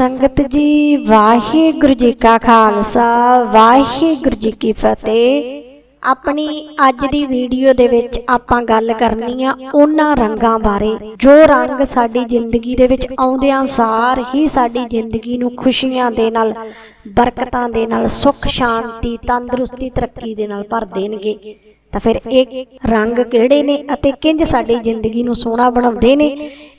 ਸੰਗਤ ਜੀ, ਵਾਹਿਗੁਰੂ ਜੀ ਕਾ ਖਾਲਸਾ, ਵਾਹਿਗੁਰੂ ਜੀ ਕੀ ਫਤਿਹ। ਆਪਣੀ ਅੱਜ ਦੀ ਵੀਡੀਓ ਦੇ ਵਿੱਚ ਆਪਾਂ ਗੱਲ ਕਰਨੀ ਆ ਉਹਨਾਂ ਰੰਗਾਂ ਬਾਰੇ। ਜੋ ਰੰਗ ਸਾਡੀ ਜ਼ਿੰਦਗੀ ਦੇ ਵਿੱਚ ਆਉਂਦਿਆਂ ਸਾਰ ਹੀ ਸਾਡੀ ਜ਼ਿੰਦਗੀ ਨੂੰ ਖੁਸ਼ੀਆਂ ਦੇ ਨਾਲ, ਬਰਕਤਾਂ ਦੇ ਨਾਲ, ਸੁੱਖ, ਸ਼ਾਂਤੀ, ਤੰਦਰੁਸਤੀ, ਤਰੱਕੀ ਦੇ ਨਾਲ ਭਰ ਦੇਣਗੇ। ਤਾਂ ਫਿਰ ਇਹ ਰੰਗ ਕਿਹੜੇ ਨੇ ਅਤੇ ਕਿੰਜ ਸਾਡੀ ਜ਼ਿੰਦਗੀ ਨੂੰ ਸੋਹਣਾ ਬਣਾਉਂਦੇ ਨੇ?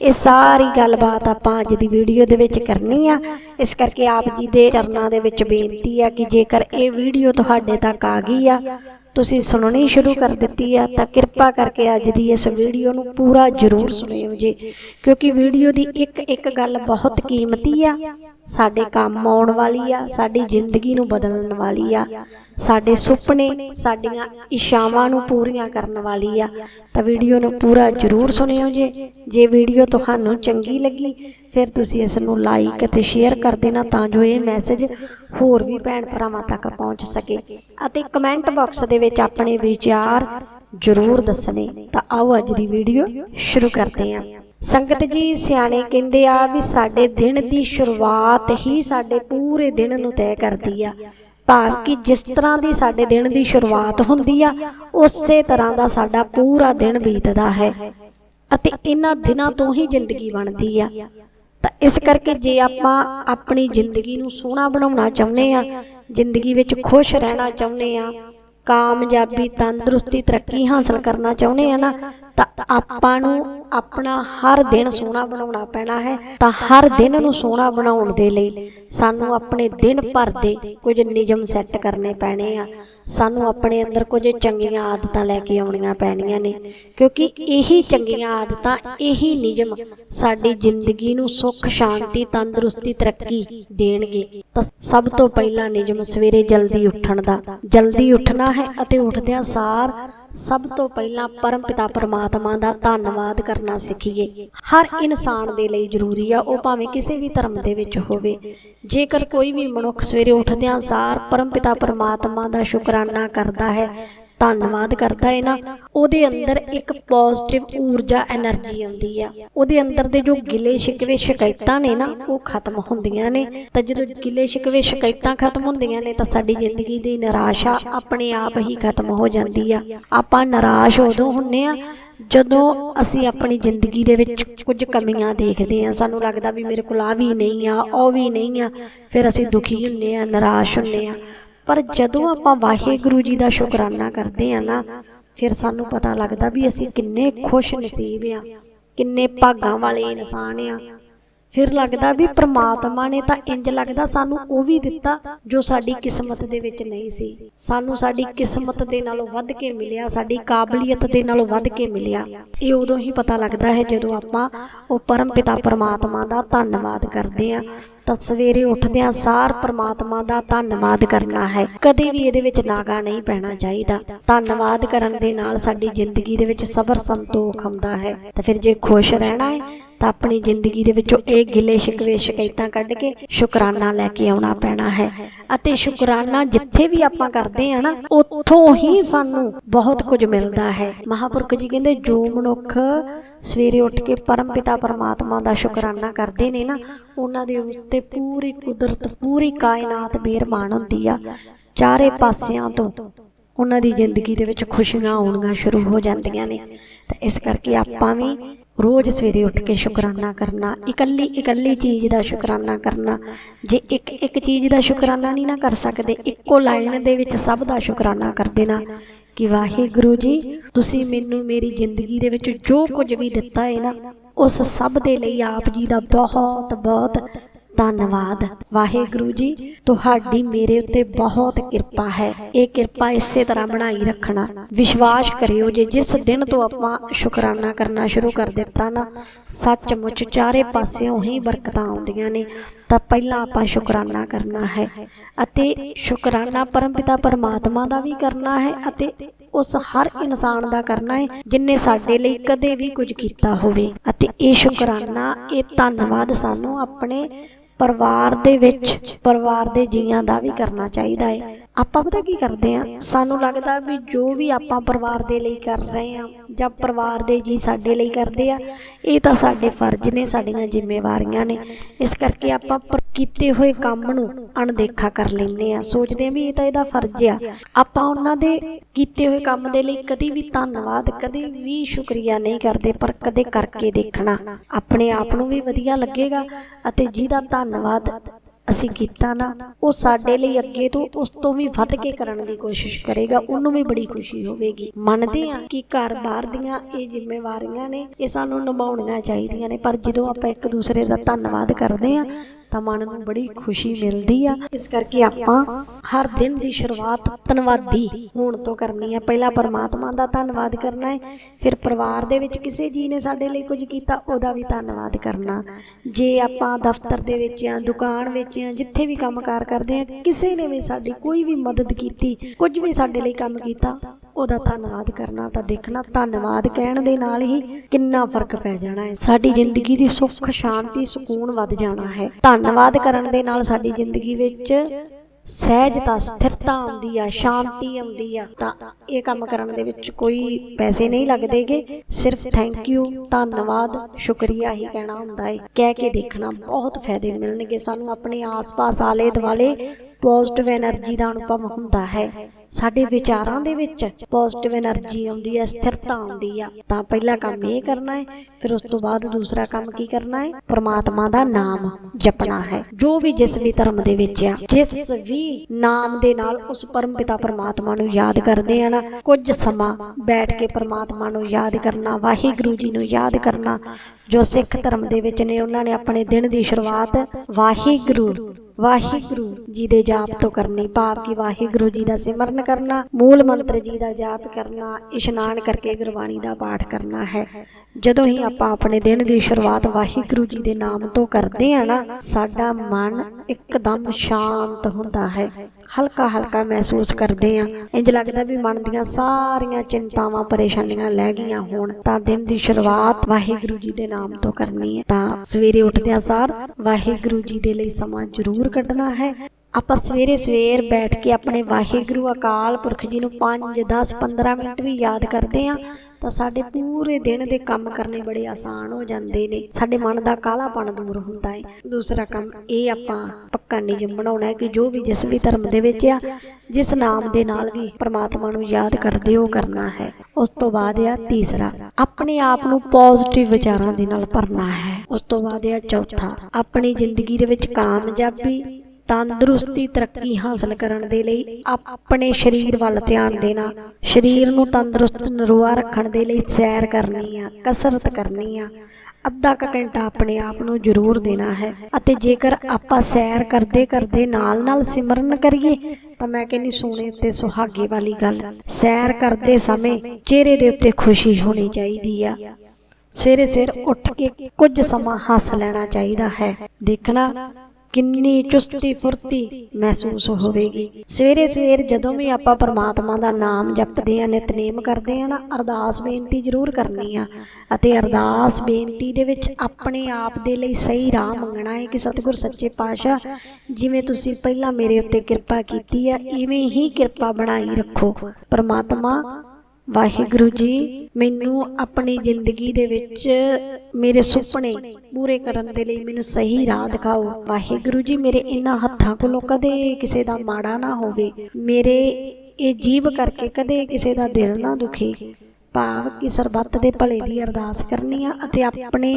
ਇਹ ਸਾਰੀ ਗੱਲਬਾਤ ਆਪਾਂ ਅੱਜ ਦੀ ਵੀਡੀਓ ਦੇ ਵਿੱਚ ਕਰਨੀ ਆ। ਇਸ ਕਰਕੇ ਆਪ ਜੀ ਦੇ ਚਰਨਾਂ ਦੇ ਵਿੱਚ ਬੇਨਤੀ ਆ ਕਿ ਜੇਕਰ ਇਹ ਵੀਡੀਓ ਤੁਹਾਡੇ ਤੱਕ ਆ ਗਈ ਆ, ਤੁਸੀਂ ਸੁਣਨੀ ਸ਼ੁਰੂ ਕਰ ਦਿੱਤੀ ਆ, ਤਾਂ ਕਿਰਪਾ ਕਰਕੇ ਅੱਜ ਦੀ ਇਸ ਵੀਡੀਓ ਨੂੰ ਪੂਰਾ ਜ਼ਰੂਰ ਸੁਣਿਓ ਜੀ। ਕਿਉਂਕਿ ਵੀਡੀਓ ਦੀ ਇੱਕ ਇੱਕ ਗੱਲ ਬਹੁਤ ਕੀਮਤੀ ਆ। ਸਾਡੇ ਕੰਮ ਆਉਣ ਵਾਲੀ ਆ ਸਾਡੀ ਜ਼ਿੰਦਗੀ ਨੂੰ ਬਦਲਣ ਵਾਲੀ ਆ। ਸਾਡੇ ਸੁਪਨੇ ਸਾਡੀਆਂ ਇਸ਼ਾਵਾਂ ਨੂੰ ਪੂਰੀਆਂ ਕਰਨ ਵਾਲੀ ਆ। ਤਾਂ ਵੀਡੀਓ ਨੂੰ ਪੂਰਾ ਜ਼ਰੂਰ ਸੁਣਿਓ ਜੇ। ਜੇ। ਵੀਡੀਓ ਤੁਹਾਨੂੰ ਚੰਗੀ ਲੱਗੀ ਫਿਰ ਤੁਸੀਂ ਇਸ ਨੂੰ ਲਾਈਕ ਅਤੇ ਸ਼ੇਅਰ ਕਰ ਦੇਣਾ ਤਾਂ ਜੋ ਇਹ ਮੈਸੇਜ ਹੋਰ ਵੀ ਭੈਣ ਭਰਾਵਾਂ ਤੱਕ ਪਹੁੰਚ ਸਕੇ। ਅਤੇ ਕਮੈਂਟ ਬਾਕਸ ਦੇ ਵਿੱਚ ਆਪਣੇ ਵਿਚਾਰ ਜ਼ਰੂਰ ਦੱਸਣੇ। ਤਾਂ ਆਓ ਅੱਜ ਦੀ ਵੀਡੀਓ ਸ਼ੁਰੂ ਕਰਦੇ ਹਾਂ। ਸੰਗਤ ਜੀ, ਸਿਆਣੇ ਕਹਿੰਦੇ ਆ ਵੀ ਸਾਡੇ ਦਿਨ ਦੀ ਸ਼ੁਰੂਆਤ ਹੀ ਸਾਡੇ ਪੂਰੇ ਦਿਨ ਨੂੰ ਤੈਅ ਕਰਦੀ ਆ। ਭਾਵ ਕਿ ਜਿਸ ਤਰ੍ਹਾਂ ਦੀ ਸਾਡੇ ਦਿਨ ਦੀ ਸ਼ੁਰੂਆਤ ਹੁੰਦੀ ਆ, ਉਸੇ ਤਰ੍ਹਾਂ ਦਾ ਸਾਡਾ ਪੂਰਾ ਦਿਨ ਬੀਤਦਾ ਹੈ ਅਤੇ ਇਹਨਾਂ ਦਿਨਾਂ ਤੋਂ ਹੀ ਜ਼ਿੰਦਗੀ ਬਣਦੀ ਆ। ਤਾਂ ਇਸ ਕਰਕੇ ਜੇ ਆਪਾਂ ਆਪਣੀ ਜ਼ਿੰਦਗੀ ਨੂੰ ਸੋਹਣਾ ਬਣਾਉਣਾ ਚਾਹੁੰਦੇ ਆ, ਜ਼ਿੰਦਗੀ ਵਿੱਚ ਖੁਸ਼ ਰਹਿਣਾ ਚਾਹੁੰਦੇ ਆ, ਕਾਮਯਾਬੀ, ਤੰਦਰੁਸਤੀ, ਤਰੱਕੀ ਹਾਸਲ ਕਰਨਾ ਚਾਹੁੰਦੇ ਆ ਨਾ ਤਾਂ ਆਪਾਂ ਨੂੰ ਆਪਣਾ ਹਰ ਦਿਨ ਸੋਹਣਾ ਬਣਾਉਣਾ ਪੈਣਾ ਹੈ। ਤਾਂ ਹਰ ਦਿਨ ਨੂੰ ਸੋਹਣਾ ਬਣਾਉਣ ਦੇ ਲਈ ਸਾਨੂੰ ਆਪਣੇ ਦਿਨ ਭਰ ਦੇ ਕੁਝ ਨਿਯਮ ਸੈੱਟ ਕਰਨੇ ਪੈਣੇ ਆ। ਸਾਨੂੰ ਆਪਣੇ ਅੰਦਰ ਕੁਝ ਚੰਗੀਆਂ ਆਦਤਾਂ ਲੈ ਕੇ ਆਉਣੀਆਂ ਪੈਣੀਆਂ ਨੇ। ਕਿਉਂਕਿ ਇਹੀ ਚੰਗੀਆਂ ਆਦਤਾਂ, ਇਹੀ ਨਿਯਮ ਸਾਡੀ ਜ਼ਿੰਦਗੀ ਨੂੰ ਸੁੱਖ, ਸ਼ਾਂਤੀ, ਤੰਦਰੁਸਤੀ, ਤਰੱਕੀ ਦੇਣਗੇ। ਤਾਂ ਸਭ ਤੋਂ ਪਹਿਲਾ ਨਿਯਮ ਸਵੇਰੇ ਜਲਦੀ ਉੱਠਣ ਦਾ। ਜਲਦੀ ਉੱਠਣਾ ਹੈ ਅਤੇ ਉੱਠਦਿਆਂ ਸਾਰ ਸਭ ਤੋਂ ਪਹਿਲਾਂ ਪਰਮ ਪਿਤਾ ਪਰਮਾਤਮਾ ਦਾ ਧੰਨਵਾਦ ਕਰਨਾ ਸਿੱਖੀਏ। ਹਰ ਇਨਸਾਨ ਦੇ ਲਈ ਜ਼ਰੂਰੀ ਆ, ਉਹ ਭਾਵੇਂ ਕਿਸੇ ਵੀ ਧਰਮ ਦੇ ਵਿੱਚ ਹੋਵੇ। ਜੇਕਰ ਕੋਈ ਵੀ ਮਨੁੱਖ ਸਵੇਰੇ ਉੱਠਦਿਆਂ ਸਾਰ ਪਰਮ ਪਿਤਾ ਪਰਮਾਤਮਾ ਦਾ ਸ਼ੁਕਰਾਨਾ ਕਰਦਾ ਹੈ ਧੰਨਵਾਦ ਕਰਦਾ ਹੈ ਨਾ, ਉਹਦੇ ਅੰਦਰ ਇੱਕ ਪੋਜ਼ਿਟਿਵ ਊਰਜਾ એનર્ਜੀ ਆਉਂਦੀ ਆ। ਉਹਦੇ ਅੰਦਰ ਦੇ ਜੋ ਗਿਲੇ ਸ਼ਿਕਵੇ ਸ਼ਿਕਾਇਤਾਂ ਨੇ ਨਾ, ਉਹ ਖਤਮ ਹੁੰਦੀਆਂ ਨੇ। ਤਾਂ ਜਦੋਂ ਗਿਲੇ ਸ਼ਿਕਵੇ ਸ਼ਿਕਾਇਤਾਂ ਖਤਮ ਹੁੰਦੀਆਂ ਨੇ, ਤਾਂ ਸਾਡੀ ਜ਼ਿੰਦਗੀ ਦੀ ਨਿਰਾਸ਼ਾ ਆਪਣੇ ਆਪ ਹੀ ਖਤਮ ਹੋ ਜਾਂਦੀ ਆ। ਆਪਾਂ ਨਿਰਾਸ਼ ਉਦੋਂ ਹੁੰਨੇ ਆ, ਜਦੋਂ ਅਸੀਂ ਆਪਣੀ ਜ਼ਿੰਦਗੀ ਦੇ ਵਿੱਚ ਕੁਝ ਕਮੀਆਂ ਦੇਖਦੇ ਆ। ਸਾਨੂੰ ਲੱਗਦਾ ਵੀ ਮੇਰੇ ਕੋਲ ਆ ਵੀ ਨਹੀਂ ਆ, ਉਹ ਵੀ ਨਹੀਂ ਆ। ਫਿਰ ਅਸੀਂ ਦੁਖੀ ਹੁੰਨੇ ਆ, ਨਿਰਾਸ਼ ਹੁੰਨੇ ਆ। ਪਰ ਜਦੋਂ ਆਪਾਂ ਵਾਹਿਗੁਰੂ ਜੀ ਦਾ ਸ਼ੁਕਰਾਨਾ ਕਰਦੇ ਆ ਨਾ, ਫਿਰ ਸਾਨੂੰ ਪਤਾ ਲੱਗਦਾ ਵੀ ਅਸੀਂ ਕਿੰਨੇ ਖੁਸ਼ ਨਸੀਬ ਆ, ਕਿੰਨੇ ਭਾਗਾਂ ਵਾਲੇ ਇਨਸਾਨ ਆ ਫਿਰ ਲੱਗਦਾ ਵੀ ਪ੍ਰਮਾਤਮਾ ਨੇ ਤਾਂ ਇੰਜ ਲੱਗਦਾ ਸਾਨੂੰ ਉਹ ਵੀ ਦਿੱਤਾ ਜੋ ਸਾਡੀ ਕਿਸਮਤ ਦੇ ਵਿੱਚ ਨਹੀਂ ਸੀ। ਸਾਨੂੰ ਸਾਡੀ ਕਿਸਮਤ ਦੇ ਨਾਲੋਂ ਵੱਧ ਕੇ ਮਿਲਿਆ, ਸਾਡੀ ਕਾਬਲੀਅਤ ਦੇ ਨਾਲੋਂ ਵੱਧ ਕੇ ਮਿਲਿਆ। ਇਹ ਉਦੋਂ ਹੀ ਪਤਾ ਲੱਗਦਾ ਹੈ ਜਦੋਂ ਆਪਾਂ ਉਹ ਪਰਮਪਿਤਾ ਪ੍ਰਮਾਤਮਾ ਦਾ ਧੰਨਵਾਦ ਕਰਦੇ ਆ ਤਾਂ ਸਵੇਰੇ ਉੱਠਦਿਆਂ ਸਾਰ ਪ੍ਰਮਾਤਮਾ ਦਾ ਧੰਨਵਾਦ ਕਰਨਾ ਹੈ। ਕਦੇ ਵੀ ਇਹਦੇ ਵਿੱਚ ਨਾਗਾ ਨਹੀਂ ਪੈਣਾ ਚਾਹੀਦਾ। ਧੰਨਵਾਦ ਕਰਨ ਦੇ ਨਾਲ ਸਾਡੀ ਜ਼ਿੰਦਗੀ ਦੇ ਵਿੱਚ ਸਬਰ ਸੰਤੋਖ ਆਉਂਦਾ ਹੈ। ਤਾਂ ਫਿਰ ਜੇ ਖੁਸ਼ ਰਹਿਣਾ ਹੈ ਤਾਂ ਆਪਣੀ ਜ਼ਿੰਦਗੀ ਦੇ ਵਿੱਚੋਂ ਇਹ ਗਿਲੇ ਸ਼ਿਕਵੇ ਸ਼ਿਕਾਇਤਾਂ ਕੱਢ ਕੇ ਸ਼ੁਕਰਾਨਾ ਲੈ ਕੇ ਆਉਣਾ ਪੈਣਾ ਹੈ। ਅਤੇ ਸ਼ੁਕਰਾਨਾ ਜਿੱਥੇ ਵੀ ਆਪਾਂ ਕਰਦੇ ਆ ਨਾ, ਉੱਥੋਂ ਹੀ ਸਾਨੂੰ ਬਹੁਤ ਕੁਝ ਮਿਲਦਾ ਹੈ। ਮਹਾਪੁਰਖ ਜੀ ਕਹਿੰਦੇ, ਜੋ ਮਨੁੱਖ ਸਵੇਰੇ ਉੱਠ ਕੇ ਪਰਮ ਪਿਤਾ ਪਰਮਾਤਮਾ ਦਾ ਸ਼ੁਕਰਾਨਾ ਕਰਦੇ ਨੇ ਨਾ, ਉਹਨਾਂ ਦੇ ਉੱਤੇ ਪੂਰੀ ਕੁਦਰਤ, ਪੂਰੀ ਕਾਇਨਾਤ ਮਿਹਰਬਾਨ ਹੁੰਦੀ ਆ। ਚਾਰੇ ਪਾਸਿਆਂ ਤੋਂ ਉਹਨਾਂ ਦੀ ਜ਼ਿੰਦਗੀ ਦੇ ਵਿੱਚ ਖੁਸ਼ੀਆਂ ਆਉਣੀਆਂ ਸ਼ੁਰੂ ਹੋ ਜਾਂਦੀਆਂ ਨੇ। ਤਾਂ ਇਸ ਕਰਕੇ ਆਪਾਂ ਵੀ ਰੋਜ਼ ਸਵੇਰੇ ਉੱਠ ਕੇ ਸ਼ੁਕਰਾਨਾ ਕਰਨਾ, ਇਕੱਲੀ ਇਕੱਲੀ ਚੀਜ਼ ਦਾ ਸ਼ੁਕਰਾਨਾ ਕਰਨਾ। ਜੇ ਇੱਕ ਇੱਕ ਚੀਜ਼ ਦਾ ਸ਼ੁਕਰਾਨਾ ਨਹੀਂ ਨਾ ਕਰ ਸਕਦੇ, ਇੱਕੋ ਲਾਈਨ ਦੇ ਵਿੱਚ ਸਭ ਦਾ ਸ਼ੁਕਰਾਨਾ ਕਰ ਦੇਣਾ ਕਿ ਵਾਹਿਗੁਰੂ ਜੀ, ਤੁਸੀਂ ਮੈਨੂੰ ਮੇਰੀ ਜ਼ਿੰਦਗੀ ਦੇ ਵਿੱਚ ਜੋ ਕੁਝ ਵੀ ਦਿੱਤਾ ਹੈ ਨਾ, ਉਸ ਸਭ ਦੇ ਲਈ ਆਪ ਜੀ ਦਾ ਬਹੁਤ ਬਹੁਤ ਧੰਨਵਾਦ। ਵਾਹਿਗੁਰੂ ਜੀ, ਤੁਹਾਡੀ ਮੇਰੇ ਉੱਤੇ ਬਹੁਤ ਕਿਰਪਾ ਹੈ। ਇਹ ਕਿਰਪਾ ਇਸੇ ਤਰ੍ਹਾਂ ਬਣਾਈ ਰੱਖਣਾ। ਵਿਸ਼ਵਾਸ ਕਰਿਓ ਜੇ ਜਿਸ ਦਿਨ ਤੋਂ ਆਪਾਂ ਸ਼ੁਕਰਾਨਾ ਕਰਨਾ ਸ਼ੁਰੂ ਕਰ ਦਿੱਤਾ ਨਾ, ਸੱਚਮੁੱਚ ਚਾਰੇ ਪਾਸਿਓਂ ਹੀ ਬਰਕਤਾਂ ਆਉਂਦੀਆਂ ਨੇ, ਤਾਂ ਪਹਿਲਾਂ ਆਪਾਂ ਸ਼ੁਕਰਾਨਾ ਕਰਨਾ ਹੈ। ਅਤੇ ਸ਼ੁਕਰਾਨਾ ਪਰਮਪਿਤਾ ਪਰਮਾਤਮਾ ਦਾ ਵੀ ਕਰਨਾ ਹੈ ਅਤੇ ਉਸ ਹਰ ਇਨਸਾਨ ਦਾ ਕਰਨਾ ਹੈ, ਜਿਨੇ ਸਾਡੇ ਲਈ ਕਦੇ ਵੀ ਕੁਝ ਕੀਤਾ ਹੋਵੇ। ਅਤੇ ਇਹ ਸ਼ੁਕਰਾਨਾ, ਇਹ ਧੰਨਵਾਦ ਸਾਨੂੰ ਆਪਣੇ ਪਰਿਵਾਰ ਦੇ ਵਿੱਚ, ਪਰਿਵਾਰ ਦੇ ਜੀਆਂ ਦਾ ਵੀ ਕਰਨਾ ਚਾਹੀਦਾ ਹੈ ਆਪਾਂ ਪਤਾ ਕੀ ਕਰਦੇ ਆ? ਸਾਨੂੰ ਲੱਗਦਾ ਵੀ ਜੋ ਵੀ ਆਪਾਂ ਪਰਿਵਾਰ ਦੇ ਲਈ ਕਰ ਰਹੇ ਆ ਜਾਂ ਪਰਿਵਾਰ ਦੇ ਜੀ ਸਾਡੇ ਲਈ ਕਰਦੇ ਆ, ਇਹ ਤਾਂ ਸਾਡੇ ਫਰਜ਼ ਨੇ, ਸਾਡੀਆਂ ਜ਼ਿੰਮੇਵਾਰੀਆਂ ਨੇ। ਇਸ ਕਰਕੇ ਆਪਾਂ ਪਰ- ਕੀਤੇ ਹੋਏ ਕੰਮ ਨੂੰ ਅਣਦੇਖਾ ਕਰ ਲੈਂਦੇ ਆ। ਸੋਚਦੇ ਆ ਵੀ ਇਹ ਤਾਂ ਇਹਦਾ ਫਰਜ਼ ਆ। ਆਪਾਂ ਉਹਨਾਂ ਦੇ ਕੀਤੇ ਹੋਏ ਕੰਮ ਦੇ ਲਈ ਕਦੀ ਵੀ ਧੰਨਵਾਦ, ਕਦੀ ਵੀ ਸ਼ੁਕਰੀਆ ਨਹੀਂ ਕਰਦੇ, ਪਰ ਕਦੇ ਕਰਕੇ ਦੇਖਣਾ। ਆਪਣੇ ਆਪ ਨੂੰ ਵੀ ਵਧੀਆ ਲੱਗੇਗਾ ਅਤੇ ਜਿਹਦਾ ਧੰਨਵਾਦ ਅਸੀਂ ਕੀਤਾ ਨਾ, ਉਹ ਸਾਡੇ ਲਈ ਅੱਗੇ ਤੋਂ ਉਸ ਤੋਂ ਵੀ ਵੱਧ ਕੇ ਕਰਨ ਦੀ ਕੋਸ਼ਿਸ਼ ਕਰੇਗਾ। ਉਹਨੂੰ ਵੀ ਬੜੀ ਖੁਸ਼ੀ ਹੋਵੇਗੀ। ਮੰਨਦੇ ਆ ਕਿ ਘਰ-ਬਾਰ ਦੀਆਂ ਇਹ ਜ਼ਿੰਮੇਵਾਰੀਆਂ ਨੇ, ਇਹ ਸਾਨੂੰ ਨਿਭਾਉਣੀਆਂ ਚਾਹੀਦੀਆਂ ਨੇ, ਪਰ ਜਦੋਂ ਆਪਾਂ ਇੱਕ ਦੂਸਰੇ ਦਾ ਧੰਨਵਾਦ ਕਰਦੇ ਆ ਤਾਂ ਮਨ ਨੂੰ ਬੜੀ ਖੁਸ਼ੀ ਮਿਲਦੀ ਆ। ਇਸ ਕਰਕੇ ਆਪਾਂ ਹਰ ਦਿਨ ਦੀ ਸ਼ੁਰੂਆਤ ਧੰਨਵਾਦੀ ਹੋਣ ਤੋਂ ਕਰਨੀ ਹੈ ਪਹਿਲਾਂ ਪਰਮਾਤਮਾ ਦਾ ਧੰਨਵਾਦ ਕਰਨਾ ਹੈ। ਫਿਰ ਪਰਿਵਾਰ ਦੇ ਵਿੱਚ ਕਿਸੇ ਜੀ ਨੇ ਸਾਡੇ ਲਈ ਕੁਝ ਕੀਤਾ ਉਹਦਾ ਵੀ ਧੰਨਵਾਦ ਕਰਨਾ। ਜੇ ਆਪਾਂ ਦਫ਼ਤਰ ਦੇ ਵਿੱਚ ਜਾਂ ਦੁਕਾਨ ਵਿੱਚ ਜਾਂ ਜਿੱਥੇ ਵੀ ਕੰਮਕਾਰ ਕਰਦੇ ਆ ਕਿਸੇ ਨੇ ਵੀ ਸਾਡੀ ਕੋਈ ਵੀ ਮਦਦ ਕੀਤੀ ਕੁਝ ਵੀ ਸਾਡੇ ਲਈ ਕੰਮ ਕੀਤਾ। ਉਹਦਾ ਧੰਨਵਾਦ ਕਰਨਾ, ਤਾਂ ਦੇਖਣਾ ਧੰਨਵਾਦ ਕਹਿਣ ਦੇ ਨਾਲ ਹੀ ਕਿੰਨਾ ਫ਼ਰਕ ਪੈ ਜਾਣਾ ਹੈ। ਸਾਡੀ ਜ਼ਿੰਦਗੀ ਦੀ ਸੁੱਖ, ਸ਼ਾਂਤੀ, ਸਕੂਨ ਵੱਧ ਜਾਣਾ ਹੈ। ਧੰਨਵਾਦ ਕਰਨ ਦੇ ਨਾਲ ਸਾਡੀ ਜ਼ਿੰਦਗੀ ਵਿੱਚ ਸਹਿਜਤਾ ਸਥਿਰਤਾ ਆਉਂਦੀ ਆ, ਸ਼ਾਂਤੀ ਆਉਂਦੀ ਆ, ਤਾਂ ਇਹ ਕੰਮ ਕਰਨ ਦੇ ਵਿੱਚ ਕੋਈ ਪੈਸੇ ਨਹੀਂ ਲੱਗਦੇਗੇ। ਸਿਰਫ ਥੈਂਕ ਯੂ ਧੰਨਵਾਦ, ਸ਼ੁਕਰੀਆ ਹੀ ਕਹਿਣਾ ਹੁੰਦਾ ਹੈ ਕਹਿ ਕੇ ਦੇਖਣਾ ਬਹੁਤ ਫਾਇਦੇ ਮਿਲਣਗੇ। ਸਾਨੂੰ ਆਪਣੇ ਆਸ-ਪਾਸ, ਆਲੇ-ਦੁਆਲੇ ਪੋਜ਼ਿਟਿਵ એનર્ਜੀ ਦਾ ਅਨੁਭਵ ਹੁੰਦਾ ਹੈ। ਸਾਡੇ ਵਿਚਾਰਾਂ ਦੇ ਵਿੱਚ ਪੋਜ਼ਿਟਿਵ એનર્ਜੀ ਆਉਂਦੀ ਹੈ ਸਥਿਰਤਾ ਆਉਂਦੀ ਆ। ਤਾਂ ਪਹਿਲਾ ਕੰਮ ਇਹ ਕਰਨਾ ਹੈ ਫਿਰ ਉਸ ਤੋਂ ਬਾਅਦ ਦੂਸਰਾ ਕੰਮ ਕੀ ਕਰਨਾ ਹੈ ਪਰਮਾਤਮਾ ਦਾ ਨਾਮ ਜਪਣਾ ਹੈ। ਜੋ ਵੀ ਜਿਸ ਵੀ ਧਰਮ ਦੇ ਵਿੱਚ ਆ, ਜਿਸ ਵੀ ਨਾਮ ਦੇ ਨਾਲ ਉਸ ਪਰਮ ਪਿਤਾ ਪਰਮਾਤਮਾ ਨੂੰ ਯਾਦ ਕਰਦੇ ਆ ਨਾ। ਕੁਝ ਸਮਾਂ ਬੈਠ ਕੇ ਪ੍ਰਮਾਤਮਾ ਨੂੰ ਯਾਦ ਕਰਨਾ, ਵਾਹਿਗੁਰੂ ਜੀ ਨੂੰ ਯਾਦ ਕਰਨਾ, ਜੋ ਸਿੱਖ ਧਰਮ ਦੇ ਵਿੱਚ ਨੇ, ਉਹਨਾਂ ਨੇ ਆਪਣੇ ਦਿਨ ਦੀ ਸ਼ੁਰੂਆਤ ਵਾਹਿਗੁਰੂ ਵਾਹਿਗੁਰੂ ਜੀ ਦੇ ਜਾਪ ਤੋਂ ਕਰਨੀ ਭਾਵ ਕਿ ਵਾਹਿਗੁਰੂ ਜੀ ਦਾ ਸਿਮਰਨ ਕਰਨਾ, ਮੂਲ ਮੰਤਰ ਜੀ ਦਾ ਜਾਪ ਕਰਨਾ, ਇਸ਼ਨਾਨ ਕਰਕੇ ਗੁਰਬਾਣੀ ਦਾ ਪਾਠ ਕਰਨਾ ਹੈ। ਜਦੋਂ ਹੀ ਆਪਾਂ ਆਪਣੇ ਦਿਨ ਦੀ ਸ਼ੁਰੂਆਤ ਵਾਹਿਗੁਰੂ ਜੀ ਦੇ ਨਾਮ ਤੋਂ ਕਰਦੇ ਆ ਨਾ, ਸਾਡਾ ਮਨ ਇੱਕਦਮ ਸ਼ਾਂਤ ਹੁੰਦਾ ਹੈ। ਹਲਕਾ ਹਲਕਾ ਮਹਿਸੂਸ ਕਰਦੇ ਆ। ਇੰਜ ਲੱਗਦਾ ਵੀ ਮਨ ਦੀਆਂ ਸਾਰੀਆਂ ਚਿੰਤਾਵਾਂ, ਪਰੇਸ਼ਾਨੀਆਂ ਲੈ ਗਈਆਂ ਹੋਣ। ਤਾਂ ਦਿਨ ਦੀ ਸ਼ੁਰੂਆਤ ਵਾਹਿਗੁਰੂ ਜੀ ਦੇ ਨਾਮ ਤੋਂ ਕਰਨੀ ਹੈ। ਤਾਂ ਸਵੇਰੇ ਉੱਠਦਿਆਂ ਸਾਰ ਵਾਹਿਗੁਰੂ ਜੀ ਦੇ ਲਈ ਸਮਾਂ ਜ਼ਰੂਰ ਕੱਢਣਾ ਹੈ। ਆਪਾਂ ਸਵੇਰੇ ਸਵੇਰ ਬੈਠ ਕੇ ਆਪਣੇ ਵਾਹਿਗੁਰੂ ਅਕਾਲ ਪੁਰਖ ਜੀ ਨੂੰ 5 10 15 ਮਿੰਟ ਵੀ ਯਾਦ ਕਰਦੇ ਆ ਤਾਂ ਸਾਡੇ ਪੂਰੇ ਦਿਨ ਦੇ ਕੰਮ ਕਰਨੇ ਬੜੇ ਆਸਾਨ ਹੋ ਜਾਂਦੇ ਨੇ। ਸਾਡੇ ਮਨ ਦਾ ਕਾਲਾਪਣ ਦੂਰ ਹੁੰਦਾ ਹੈ। ਦੂਸਰਾ ਕੰਮ ਇਹ ਆਪਾਂ ਪੱਕਾ ਨਿਯਮ ਬਣਾਉਣਾ ਹੈ ਕਿ ਜੋ ਵੀ ਜਿਸ ਵੀ ਧਰਮ ਦੇ ਵਿੱਚ ਆ, ਜਿਸ ਨਾਮ ਦੇ ਨਾਲ ਵੀ ਪ੍ਰਮਾਤਮਾ ਨੂੰ ਯਾਦ ਕਰਦੇ ਉਹ ਕਰਨਾ ਹੈ। ਉਸ ਤੋਂ ਬਾਅਦ ਆ ਤੀਸਰਾ, ਆਪਣੇ ਆਪ ਨੂੰ ਪੋਜ਼ਿਟਿਵ ਵਿਚਾਰਾਂ ਦੇ ਨਾਲ ਭਰਨਾ ਹੈ। ਉਸ ਤੋਂ ਬਾਅਦ ਆ ਚੌਥਾ, ਆਪਣੀ ਜ਼ਿੰਦਗੀ ਦੇ ਵਿੱਚ ਕਾਮਯਾਬੀ ਤੰਦਰੁਸਤੀ ਤਰੱਕੀ ਹਾਸਲ ਕਰਨ ਦੇ ਲਈ ਆਪਣੇ ਸਰੀਰ ਵੱਲ ਧਿਆਨ ਦੇਣਾ, ਸਰੀਰ ਨੂੰ ਤੰਦਰੁਸਤ ਨਰੋਆ ਰੱਖਣ ਦੇ ਲਈ ਸੈਰ ਕਰਨੀ ਆ, ਕਸਰਤ ਕਰਨੀ ਆ, ਅੱਧਾ ਕੁ ਘੰਟਾ ਆਪਣੇ ਆਪ ਨੂੰ ਜ਼ਰੂਰ ਦੇਣਾ ਹੈ। ਅਤੇ ਜੇਕਰ ਆਪਾਂ ਸੈਰ ਕਰਦੇ ਕਰਦੇ ਨਾਲ ਨਾਲ ਸਿਮਰਨ ਕਰੀਏ, ਤਾਂ ਮੈਂ ਕਹਿੰਦੀ ਸੋਨੇ ਉੱਤੇ ਸੁਹਾਗੇ ਵਾਲੀ ਗੱਲ, ਸੈਰ ਕਰਦੇ ਸਮੇਂ ਚਿਹਰੇ ਦੇ ਉੱਤੇ ਖੁਸ਼ੀ ਹੋਣੀ ਚਾਹੀਦੀ ਆ। ਸਵੇਰੇ ਸਵੇਰ ਉੱਠ ਕੇ ਕੁਝ ਸਮਾਂ ਹੱਸ ਲੈਣਾ ਚਾਹੀਦਾ ਹੈ। ਦੇਖਣਾ ਕਿੰਨੀ ਚੁਸਤੀ ਫੁਰਤੀ ਮਹਿਸੂਸ ਹੋਵੇਗੀ। ਸਵੇਰੇ ਸਵੇਰ ਜਦੋਂ ਵੀ ਆਪਾਂ ਪਰਮਾਤਮਾ ਦਾ ਨਾਮ ਜਪਦੇ ਆ ਨਿਤਨੇਮ ਕਰਦੇ ਆ ਨਾ, ਅਰਦਾਸ ਬੇਨਤੀ ਜ਼ਰੂਰ ਕਰਨੀ ਆ। ਅਤੇ ਅਰਦਾਸ ਬੇਨਤੀ ਦੇ ਵਿੱਚ ਆਪਣੇ ਆਪ ਦੇ ਲਈ ਸਹੀ ਰਾਹ ਮੰਗਣਾ ਹੈ ਕਿ ਸਤਿਗੁਰ ਸੱਚੇ ਪਾਤਸ਼ਾਹ, ਜਿਵੇਂ ਤੁਸੀਂ ਪਹਿਲਾਂ ਮੇਰੇ ਉੱਤੇ ਕਿਰਪਾ ਕੀਤੀ ਆ, ਇਵੇਂ ਹੀ ਕਿਰਪਾ ਬਣਾਈ ਰੱਖੋ। ਪਰਮਾਤਮਾ ਵਾਹਿਗੁਰੂ ਜੀ, ਮੈਨੂੰ ਆਪਣੀ ਜ਼ਿੰਦਗੀ ਦੇ ਵਿੱਚ ਮੇਰੇ ਸੁਪਨੇ ਪੂਰੇ ਕਰਨ ਦੇ ਲਈ ਮੈਨੂੰ ਸਹੀ ਰਾਹ ਦਿਖਾਓ। ਵਾਹਿਗੁਰੂ ਜੀ, ਮੇਰੇ ਇਹਨਾਂ ਹੱਥਾਂ ਕੋਲੋਂ ਕਦੇ ਕਿਸੇ ਦਾ ਮਾੜਾ ਨਾ ਹੋਵੇ। ਮੇਰੇ ਇਹ ਜੀਵ ਕਰਕੇ ਕਦੇ ਕਿਸੇ ਦਾ ਦਿਲ ਨਾ ਦੁਖੇ। ਭਾਵ ਕਿ ਸਰਬੱਤ ਦੇ ਭਲੇ ਦੀ ਅਰਦਾਸ ਕਰਨੀ ਆ ਅਤੇ ਆਪਣੇ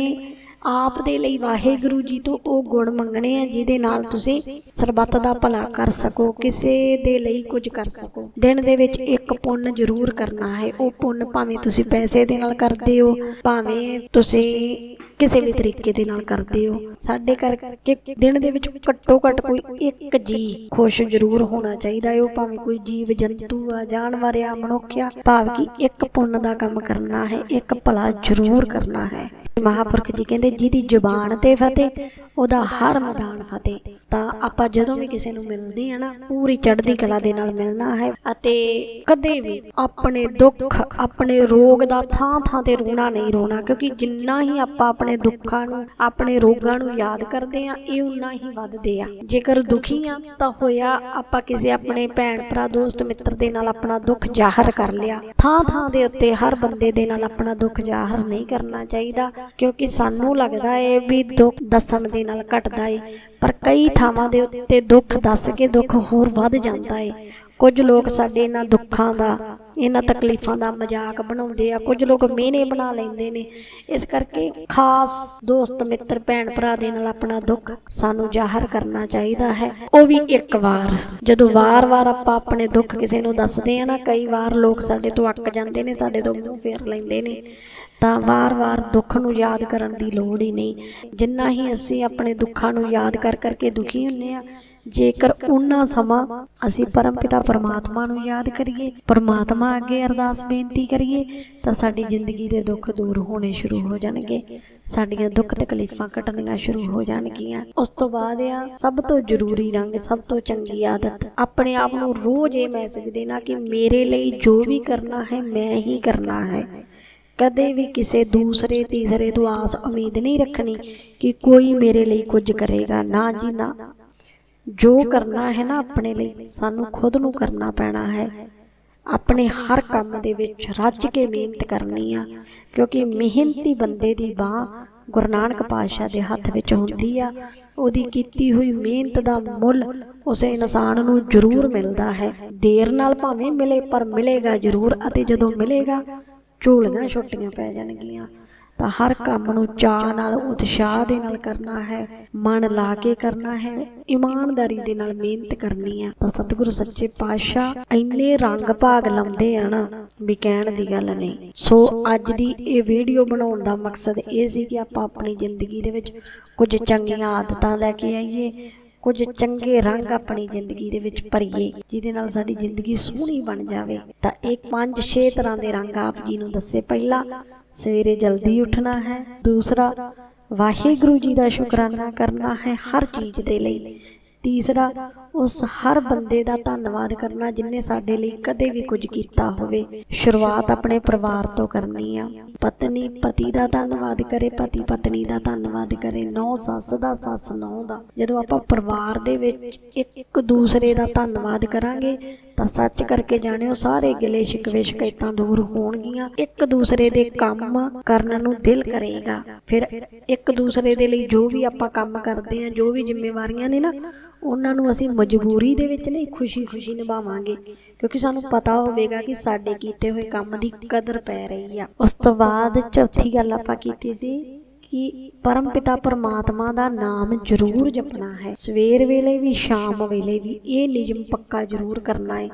ਆਪ ਦੇ ਲਈ ਵਾਹਿਗੁਰੂ ਜੀ ਤੋਂ ਉਹ ਗੁਣ ਮੰਗਣੇ ਆ, ਜਿਹਦੇ ਨਾਲ ਤੁਸੀਂ ਸਰਬੱਤ ਦਾ ਭਲਾ ਕਰ ਸਕੋ, ਕਿਸੇ ਦੇ ਲਈ ਕੁਝ ਕਰ ਸਕੋ। ਦਿਨ ਦੇ ਵਿੱਚ ਇੱਕ ਪੁੰਨ ਜ਼ਰੂਰ ਕਰਨਾ ਹੈ। ਉਹ ਪੁੰਨ ਭਾਵੇਂ ਤੁਸੀਂ ਪੈਸੇ ਦੇ ਨਾਲ ਕਰਦੇ ਹੋ, ਭਾਵੇਂ ਤੁਸੀਂ ਕਿਸੇ ਵੀ ਤਰੀਕੇ ਦੇ ਨਾਲ ਕਰਦੇ ਹੋ। ਸਾਡੇ ਕਰਕੇ ਦਿਨ ਦੇ ਵਿੱਚ ਘੱਟੋ ਘੱਟ ਕੋਈ ਇੱਕ ਜੀ ਖੁਸ਼ ਜ਼ਰੂਰ ਹੋਣਾ ਚਾਹੀਦਾ ਹੈ। ਉਹ ਭਾਵੇਂ ਕੋਈ ਜੀਵ ਜੰਤੂ ਆ, ਜਾਨਵਰ ਆ, ਮਨੁੱਖ ਆ, ਭਾਵ ਕਿ ਇੱਕ ਪੁੰਨ ਦਾ ਕੰਮ ਕਰਨਾ ਹੈ, ਇੱਕ ਭਲਾ ਜ਼ਰੂਰ ਕਰਨਾ ਹੈ। ਮਹਾਪੁਰਖ ਜੀ ਕਹਿੰਦੇ ਜਿਹਦੀ ਜ਼ੁਬਾਨ ਤੇ ਫਤਿਹ ਉਹਦਾ ਹਰ ਮੈਦਾਨ ਫਤਿਹ। ਤਾਂ ਆਪਾਂ ਜਦੋਂ ਵੀ ਕਿਸੇ ਨੂੰ ਮਿਲਦੇ ਆ ਨਾ, ਪੂਰੀ ਚੜ੍ਹਦੀ ਕਲਾ ਦੇ ਨਾਲ ਮਿਲਣਾ ਹੈ ਅਤੇ ਕਦੇ ਵੀ ਆਪਣੇ ਦੁੱਖ, ਆਪਣੇ ਰੋਗ ਦਾ ਥਾਂ ਥਾਂ ਤੇ ਰੋਣਾ ਨਹੀਂ ਰੋਣਾ, ਕਿਉਂਕਿ ਜਿੰਨਾ ਹੀ ਆਪਾਂ ਆਪਣੇ ਦੁੱਖਾਂ ਨੂੰ, ਆਪਣੇ ਰੋਗਾਂ ਨੂੰ ਯਾਦ ਕਰਦੇ ਆ, ਇਹ ਉਨਾ ਹੀ ਵੱਧਦੇ ਆ। ਜੇਕਰ ਦੁਖੀ ਆ, ਤਾਂ ਹੋਇਆ ਆਪਾਂ ਕਿਸੇ ਆਪਣੇ ਭੈਣ ਭਰਾ, ਦੋਸਤ, ਮਿੱਤਰ ਦੇ ਨਾਲ ਆਪਣਾ ਦੁੱਖ ਜ਼ਾਹਰ ਕਰ ਲਿਆ। ਥਾਂ ਥਾਂ ਦੇ ਉੱਤੇ ਹਰ ਬੰਦੇ ਦੇ ਨਾਲ ਆਪਣਾ ਦੁੱਖ ਜ਼ਾਹਰ ਨਹੀਂ ਕਰਨਾ ਚਾਹੀਦਾ, ਕਿਉਂਕਿ ਸਾਨੂੰ ਲੱਗਦਾ ਏ ਵੀ ਦੁੱਖ ਦੱਸਣ ਦੇ ਨਾਲ ਘਟਦਾ ਏ। ਪਰ ਕਈ ਥਾਵਾਂ ਦੇ ਉੱਤੇ ਦੁੱਖ ਦੱਸ ਕੇ ਦੁੱਖ ਹੋਰ ਵੱਧ ਜਾਂਦਾ ਏ। ਕੁਝ ਲੋਕ ਸਾਡੇ ਇਹਨਾਂ ਦੁੱਖਾਂ ਦਾ, ਇਹਨਾਂ ਤਕਲੀਫਾਂ ਦਾ ਮਜ਼ਾਕ ਬਣਾਉਂਦੇ ਆ। ਕੁਝ ਲੋਕ ਮਿਹਨੇ ਬਣਾ ਲੈਂਦੇ ਨੇ। ਇਸ ਕਰਕੇ ਖਾਸ ਦੋਸਤ, ਮਿੱਤਰ, ਭੈਣ ਭਰਾ ਦੇ ਨਾਲ ਆਪਣਾ ਦੁੱਖ ਸਾਨੂੰ ਜ਼ਾਹਰ ਕਰਨਾ ਚਾਹੀਦਾ ਹੈ। ਉਹ ਵੀ ਇੱਕ ਵਾਰ। ਜਦੋਂ ਵਾਰ-ਵਾਰ ਆਪਾਂ ਆਪਣੇ ਦੁੱਖ ਕਿਸੇ ਨੂੰ ਦੱਸਦੇ ਆ ਨਾ, ਕਈ ਵਾਰ ਲੋਕ ਸਾਡੇ ਤੋਂ ਅੱਕ ਜਾਂਦੇ ਨੇ, ਸਾਡੇ ਤੋਂ ਮੂੰਹ ਫੇਰ ਲੈਂਦੇ ਨੇ। ਤਾਂ ਵਾਰ-ਵਾਰ ਦੁੱਖ ਨੂੰ ਯਾਦ ਕਰਨ ਦੀ ਲੋੜ ਹੀ ਨਹੀਂ। ਜਿੰਨਾ ਹੀ ਅਸੀਂ ਆਪਣੇ ਦੁੱਖਾਂ ਨੂੰ ਯਾਦ ਕਰ ਕਰਕੇ ਦੁਖੀ ਹੁੰਨੇ ਆ, ਜੇਕਰ ਉਹਨਾਂ ਸਮਾਂ ਅਸੀਂ ਪਰਮ ਪਿਤਾ ਪਰਮਾਤਮਾ ਨੂੰ ਯਾਦ ਕਰੀਏ, ਪਰਮਾਤਮਾ ਅੱਗੇ ਅਰਦਾਸ ਬੇਨਤੀ ਕਰੀਏ, ਤਾਂ ਸਾਡੀ ਜ਼ਿੰਦਗੀ ਦੇ ਦੁੱਖ ਦੂਰ ਹੋਣੇ ਸ਼ੁਰੂ ਹੋ ਜਾਣਗੇ। ਸਾਡੀਆਂ ਦੁੱਖ ਤਕਲੀਫਾਂ ਘਟਣੀਆਂ ਸ਼ੁਰੂ ਹੋ ਜਾਣਗੀਆਂ। ਉਸ ਤੋਂ ਬਾਅਦ ਆ, ਸਭ ਤੋਂ ਜ਼ਰੂਰੀ ਰੰਗ, ਸਭ ਤੋਂ ਚੰਗੀ ਆਦਤ। ਆਪਣੇ ਆਪ ਨੂੰ ਰੋਜ਼ ਇਹ ਮੈਸੇਜ ਦੇਣਾ ਕਿ ਮੇਰੇ ਲਈ ਜੋ ਵੀ ਕਰਨਾ ਹੈ, ਮੈਂ ਹੀ ਕਰਨਾ ਹੈ। ਕਦੇ ਵੀ ਕਿਸੇ ਦੂਸਰੇ, ਤੀਸਰੇ ਤੋਂ ਆਸ ਉਮੀਦ ਨਹੀਂ ਰੱਖਣੀ ਕਿ ਕੋਈ ਮੇਰੇ ਲਈ ਕੁਝ ਕਰੇਗਾ। ਨਾ ਜੀ, ਨਾ। ਜੋ ਕਰਨਾ ਹੈ ਨਾ ਆਪਣੇ ਲਈ, ਸਾਨੂੰ ਖੁਦ ਨੂੰ ਕਰਨਾ ਪੈਣਾ ਹੈ। ਆਪਣੇ ਹਰ ਕੰਮ ਦੇ ਵਿੱਚ ਰੱਜ ਕੇ ਮਿਹਨਤ ਕਰਨੀ ਆ, ਕਿਉਂਕਿ ਮਿਹਨਤੀ ਬੰਦੇ ਦੀ ਬਾਹ ਗੁਰੂ ਨਾਨਕ ਪਾਤਸ਼ਾਹ ਦੇ ਹੱਥ ਵਿੱਚ ਹੁੰਦੀ ਆ। ਉਹਦੀ ਕੀਤੀ ਹੋਈ ਮਿਹਨਤ ਦਾ ਮੁੱਲ ਉਸੇ ਇਨਸਾਨ ਨੂੰ ਜ਼ਰੂਰ ਮਿਲਦਾ ਹੈ। ਦੇਰ ਨਾਲ ਭਾਵੇਂ ਮਿਲੇ, ਪਰ ਮਿਲੇਗਾ ਜ਼ਰੂਰ ਅਤੇ ਜਦੋਂ ਮਿਲੇਗਾ ਝੋਲੀਆਂ ਛੁੱਟੀਆਂ ਪੈ ਜਾਣਗੀਆਂ। ਤਾਂ ਹਰ ਕੰਮ ਨੂੰ ਚਾਅ ਨਾਲ ਉਤਸ਼ਾਹ ਦੇ ਨਾਲ ਕਰਨਾ ਹੈ, ਮਨ ਲਾ ਕੇ ਕਰਨਾ ਹੈ, ਇਮਾਨਦਾਰੀ ਦੇ ਨਾਲ ਮਿਹਨਤ ਕਰਨੀ ਹੈ। ਤਾਂ ਸਤਿਗੁਰੂ ਸੱਚੇ ਪਾਤਸ਼ਾਹ ਇੰਨੇ ਰੰਗ ਭਾਗ ਲਾਉਂਦੇ ਆ ਨਾ ਵੀ ਕਹਿਣ ਦੀ ਗੱਲ ਨਹੀਂ। ਸੋ ਅੱਜ ਦੀ ਇਹ ਵੀਡੀਓ ਬਣਾਉਣ ਦਾ ਮਕਸਦ ਇਹ ਸੀ ਕਿ ਆਪਾਂ ਆਪਣੀ ਜ਼ਿੰਦਗੀ ਦੇ ਵਿੱਚ ਕੁਝ ਚੰਗੀਆਂ ਆਦਤਾਂ ਲੈ ਕੇ ਆਈਏ ਕੁਝ ਚੰਗੇ ਰੰਗ ਆਪਣੀ ਜ਼ਿੰਦਗੀ ਦੇ ਵਿੱਚ ਭਰੀਏ, ਜਿਹਦੇ ਨਾਲ ਸਾਡੀ ਜ਼ਿੰਦਗੀ ਸੋਹਣੀ ਬਣ ਜਾਵੇ। ਤਾਂ ਇਹ ਪੰਜ ਛੇ ਤਰ੍ਹਾਂ ਦੇ ਰੰਗ ਆਪ ਜੀ ਨੂੰ ਦੱਸੇ। ਪਹਿਲਾ, ਸਵੇਰੇ ਜਲਦੀ ਉੱਠਣਾ ਹੈ। ਦੂਸਰਾ, ਵਾਹਿਗੁਰੂ ਜੀ ਦਾ ਸ਼ੁਕਰਾਨਾ ਕਰਨਾ ਹੈ ਹਰ ਚੀਜ਼ ਦੇ ਲਈ। ਤੀਸਰਾ, ਉਸ ਹਰ ਬੰਦੇ ਦਾ ਧੰਨਵਾਦ ਕਰਨਾ ਜਿਨੇ ਸਾਡੇ ਲਈ ਕਦੇ ਵੀ ਕੁਝ ਕੀਤਾ ਹੋਵੇ। ਸ਼ੁਰੂਆਤ ਆਪਣੇ ਪਰਿਵਾਰ ਤੋਂ ਕਰਨੀ ਆ। ਪਤਨੀ, ਪਤੀ ਦਾ ਧੰਨਵਾਦ ਕਰੇ, ਪਤੀ ਪਤਨੀ ਦਾ ਧੰਨਵਾਦ ਕਰੇ, ਨੌ ਸੱਸ ਦਾ, ਸੱਸ ਨੌ ਦਾ। ਜਦੋਂ ਆਪਾਂ ਪਰਿਵਾਰ ਦੇ ਵਿੱਚ ਇੱਕ ਦੂਸਰੇ ਦਾ ਧੰਨਵਾਦ ਕਰਾਂਗੇ, ਤਾਂ ਸੱਚ ਕਰਕੇ ਜਾਣਿਓ ਸਾਰੇ ਗਿਲੇ ਸ਼ਿਕਵੇ ਸ਼ਿਕਾਇਤਾਂ ਦੂਰ ਹੋਣਗੀਆਂ। ਇੱਕ ਦੂਸਰੇ ਦੇ ਕੰਮ ਕਰਨ ਨੂੰ ਦਿਲ ਕਰੇਗਾ। ਫਿਰ ਇੱਕ ਦੂਸਰੇ ਦੇ ਲਈ ਜੋ ਵੀ ਆਪਾਂ ਕੰਮ ਕਰਦੇ ਆ, ਜੋ ਵੀ ਜ਼ਿੰਮੇਵਾਰੀਆਂ ਨੇ ਨਾ ਉਹਨਾਂ ਨੂੰ ਅਸੀਂ ਮਜਬੂਰੀ ਦੇ ਵਿੱਚ ਨਹੀਂ ਖੁਸ਼ੀ-ਖੁਸ਼ੀ ਨਿਭਾਵਾਂਗੇ ਕਿਉਂਕਿ ਸਾਨੂੰ ਪਤਾ ਹੋਵੇਗਾ ਕਿ ਸਾਡੇ ਕੀਤੇ ਹੋਏ ਕੰਮ ਦੀ ਕਦਰ ਪੈ ਰਹੀ ਆ। ਉਸ ਤੋਂ ਬਾਅਦ ਚੌਥੀ ਗੱਲ ਆਪਾਂ ਕੀਤੀ ਸੀ ਕਿ ਪਰਮਪਿਤਾ ਪਰਮਾਤਮਾ ਦਾ ਨਾਮ ਜ਼ਰੂਰ ਜਪਣਾ ਹੈ। ਸਵੇਰ ਵੇਲੇ ਵੀ ਸ਼ਾਮ ਵੇਲੇ ਵੀ ਇਹ ਨਿਯਮ ਪੱਕਾ ਜ਼ਰੂਰ ਕਰਨਾ ਹੈ।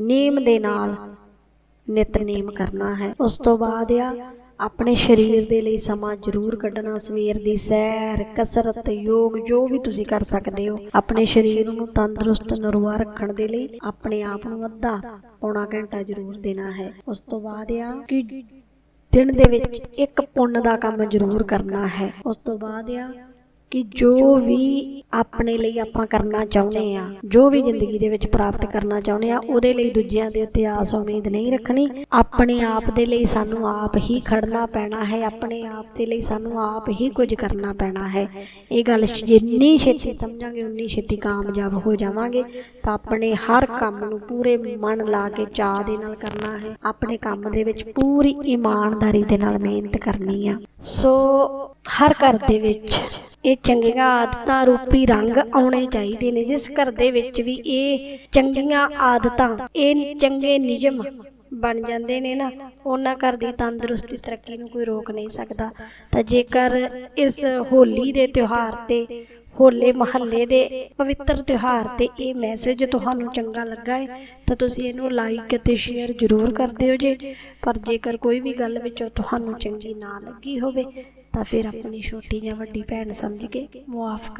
ਨੇਮ ਦੇ ਨਾਲ ਨਿਤਨੇਮ ਕਰਨਾ ਹੈ। ਉਸ ਤੋਂ ਬਾਅਦ ਆ ਆਪਣੇ ਸਰੀਰ ਦੇ ਲਈ ਸਮਾਂ ਜ਼ਰੂਰ ਕੱਢਣਾ, ਸਵੇਰ ਦੀ ਸੈਰ, ਕਸਰਤ, ਯੋਗ, ਜੋ ਵੀ ਤੁਸੀਂ ਕਰ ਸਕਦੇ ਹੋ। ਆਪਣੇ ਸਰੀਰ ਨੂੰ ਤੰਦਰੁਸਤ ਨਰਵਾ ਰੱਖਣ ਦੇ ਲਈ ਆਪਣੇ ਆਪ ਨੂੰ ਅੱਧਾ ਪੌਣਾ ਘੰਟਾ ਜ਼ਰੂਰ ਦੇਣਾ ਹੈ। ਉਸ ਤੋਂ ਬਾਅਦ ਆ ਕਿ ਦਿਨ ਦੇ ਵਿੱਚ ਇੱਕ ਪੁੰਨ ਦਾ ਕੰਮ ਜ਼ਰੂਰ ਕਰਨਾ ਹੈ। ਉਸ ਤੋਂ ਬਾਅਦ ਆ ਕਿ ਜੋ ਵੀ ਆਪਣੇ ਲਈ ਆਪਾਂ ਕਰਨਾ ਚਾਹੁੰਦੇ ਆ, ਜੋ ਵੀ ਜ਼ਿੰਦਗੀ ਦੇ ਵਿੱਚ ਪ੍ਰਾਪਤ ਕਰਨਾ ਚਾਹੁੰਦੇ ਆ, ਉਹਦੇ ਲਈ ਦੂਜਿਆਂ ਦੇ ਉੱਤੇ ਆਸ ਉਮੀਦ ਨਹੀਂ ਰੱਖਣੀ। ਆਪਣੇ ਆਪ ਦੇ ਲਈ ਸਾਨੂੰ ਆਪ ਹੀ ਖੜਨਾ ਪੈਣਾ ਹੈ, ਆਪਣੇ ਆਪ ਦੇ ਲਈ ਸਾਨੂੰ ਆਪ ਹੀ ਕੁਝ ਕਰਨਾ ਪੈਣਾ ਹੈ। ਇਹ ਗੱਲ ਜਿੰਨੀ ਛੇਤੀ ਸਮਝਾਂਗੇ, ਉਨੀ ਛੇਤੀ ਕਾਮਯਾਬ ਹੋ ਜਾਵਾਂਗੇ। ਤਾਂ ਆਪਣੇ ਹਰ ਕੰਮ ਨੂੰ ਪੂਰੇ ਮਨ ਲਾ ਕੇ ਚਾਹ ਦੇ ਨਾਲ ਕਰਨਾ ਹੈ। ਆਪਣੇ ਕੰਮ ਦੇ ਵਿੱਚ ਪੂਰੀ ਇਮਾਨਦਾਰੀ ਦੇ ਨਾਲ ਮਿਹਨਤ ਕਰਨੀ ਆ। ਸੋ ਹਰ ਘਰ ਦੇ ਵਿੱਚ ਇਹ ਚੰਗੀਆਂ ਆਦਤਾਂ ਰੂਪੀ ਰੰਗ ਆਉਣੇ ਚਾਹੀਦੇ ਨੇ। ਜਿਸ ਘਰ ਦੇ ਵਿੱਚ ਵੀ ਇਹ ਚੰਗੀਆਂ ਆਦਤਾਂ, ਇਹ ਚੰਗੇ ਨਿਯਮ ਬਣ ਜਾਂਦੇ ਨੇ ਨਾ, ਉਹਨਾਂ ਘਰ ਦੀ ਤੰਦਰੁਸਤੀ ਤਰੱਕੀ ਨੂੰ ਕੋਈ ਰੋਕ ਨਹੀਂ ਸਕਦਾ। ਤਾਂ ਜੇਕਰ ਇਸ ਹੋਲੀ ਦੇ ਤਿਉਹਾਰ ਤੇ, ਹੋਲੇ ਮਹੱਲੇ ਦੇ ਪਵਿੱਤਰ ਤਿਉਹਾਰ ਤੇ ਇਹ ਮੈਸੇਜ ਤੁਹਾਨੂੰ ਚੰਗਾ ਲੱਗਾ ਹੈ, ਤਾਂ ਤੁਸੀਂ ਇਹਨੂੰ ਲਾਈਕ ਅਤੇ ਸ਼ੇਅਰ ਜ਼ਰੂਰ ਕਰ ਦਿਓ ਜੇ। ਪਰ ਜੇਕਰ ਕੋਈ ਵੀ ਗੱਲ ਵਿੱਚੋਂ ਤੁਹਾਨੂੰ ਚੰਗੀ ਨਾ ਲੱਗੀ ਹੋਵੇ ਤਾਂ ਫਿਰ ਆਪਣੀ ਛੋਟੀ ਜਾਂ ਵੱਡੀ ਭੈਣ ਸਮਝ ਕੇ ਮੁਆਫ ਕਰ